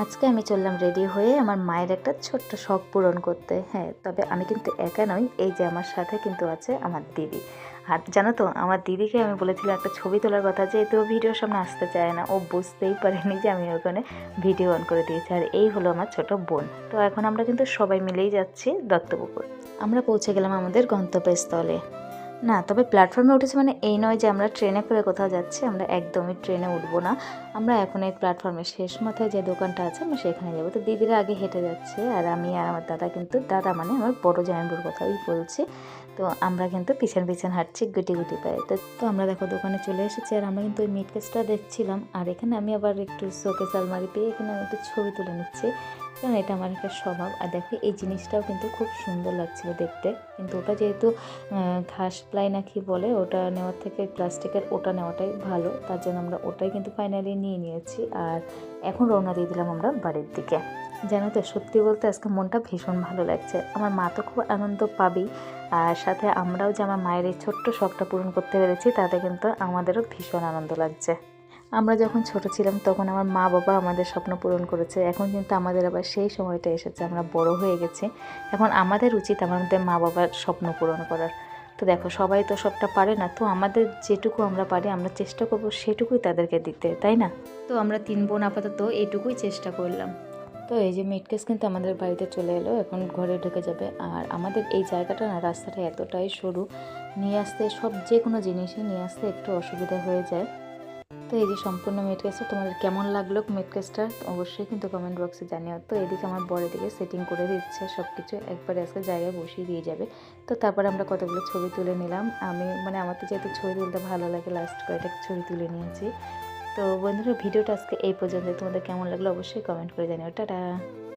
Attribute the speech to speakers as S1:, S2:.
S1: আজকে আমি চললাম রেডি হয়ে আমার মায়ের একটা ছোট্ট শখ পূরণ করতে। হ্যাঁ তবে আমি কিন্তু একা নই, এই যে আমার সাথে কিন্তু আছে আমার দিদি। আর জানো তো, আমার দিদিকে আমি বলেছিলাম একটা ছবি তোলার কথা যেহেতু ও ভিডিওর সামনে আসতে চায় না। ও বুঝতেই পারেনি যে আমি ওখানে ভিডিও অন করে দিয়েছি। আর এই হলো আমার ছোট বোন। তো এখন আমরা কিন্তু সবাই মিলেই যাচ্ছি দত্তপুকুর। আমরা পৌঁছে গেলাম আমাদের গন্তব্যস্থলে। না, তবে প্ল্যাটফর্মে উঠেছি মানে এই নয় যে আমরা ট্রেনে করে কোথাও যাচ্ছি, আমরা একদমই ট্রেনে উঠবো না। আমরা এখন এই প্ল্যাটফর্মের শেষ মাথায় যে দোকানটা আছে, আমরা সেখানে যাব। তো দিদিরা আগে হেঁটে যাচ্ছে, আর আমি আর আমার দাদা কিন্তু, দাদা মানে আমার বড় জামাইবুর কথাই বলছি। তো আমরা কিন্তু পিছন পিছন হাঁটছি গুটি গুটি পায়ে। তো তো আমরা দেখো দোকানে চলে এসেছি, আর আমরা কিন্তু ওই মিট কেসটা দেখছিলাম। আর এখানে আমি আবার একটু শোকেস আলমারি পেয়ে এখানে আমি একটু ছবি তুলে নিচ্ছি। কারণ এটা আমার একটা স্বভাব। আর দেখো, এই জিনিসটাও কিন্তু খুব সুন্দর লাগছিল দেখতে। কিন্তু ওটা যেহেতু ঘাস প্লাই না কি বলে, ওটা নেওয়ার থেকে প্লাস্টিকের ওটা নেওয়াটাই ভালো। তার জন্য আমরা ওটাই কিন্তু ফাইনালি নিয়ে নিয়েছি। আর এখন রওনা দিয়ে দিলাম আমরা বাড়ির দিকে। জানো তো, সত্যি বলতে আজকে মনটা ভীষণ ভালো লাগছে। আমার মা তো খুব আনন্দ পাবেই। আর সাথে আমরাও যে আমার মায়ের এই ছোট্ট শখটা পূরণ করতে পেরেছি, তাতে কিন্তু আমাদেরও ভীষণ আনন্দ লাগছে। আমরা যখন ছোট ছিলাম তখন আমার মা বাবা আমাদের স্বপ্ন পূরণ করেছে। এখন কিন্তু আমাদের আবার সেই সময়টা এসেছে, আমরা বড় হয়ে গেছি। এখন আমাদের উচিত আমাদের মা বাবার স্বপ্ন পূরণ করার। তো দেখো, সবাই তো সবটা পারে না, তো আমাদের যেটুকু আমরা পারি, আমরা চেষ্টা করব সেটুকুই তাদেরকে দিতে, তাই না? তো আমরা তিন বোন আপাতত এটুকুই চেষ্টা করলাম। তো এই যে মিটকেস কিন্তু আমাদের বাড়িতে চলে এলো, এখন ঘরে ঢুকে যাবে। আর আমাদের এই জায়গাটা না, রাস্তাটা এতটাই সরু, নিয়ে আসতে সব যে কোনো জিনিসই নিয়ে আসতে একটু অসুবিধা হয়ে যায়। তো এই যে সম্পূর্ণ মেটকেসটা তোমাদের কেমন লাগল মেটকেসটা অবশ্যই কিন্তু কমেন্ট বক্সে জানিও। তো এদিকে আমার বড় দিকে সেটিং করে দিচ্ছে সব কিছু একবারে আজকে জায়গায় বসিয়ে দিয়ে যাবে। তো তারপর আমরা কতগুলো ছবি তুলে নিলাম। আমি মানে আমার তো যেহেতু ছবি তুলতে ভালো লাগে লাস্ট কয়েকটা ছবি তুলে নিয়েছি। তো বন্ধুরা, ভিডিওটা আজকে এই পর্যন্ত তোমাদের কেমন লাগল অবশ্যই কমেন্ট করে জানিও। টাটা!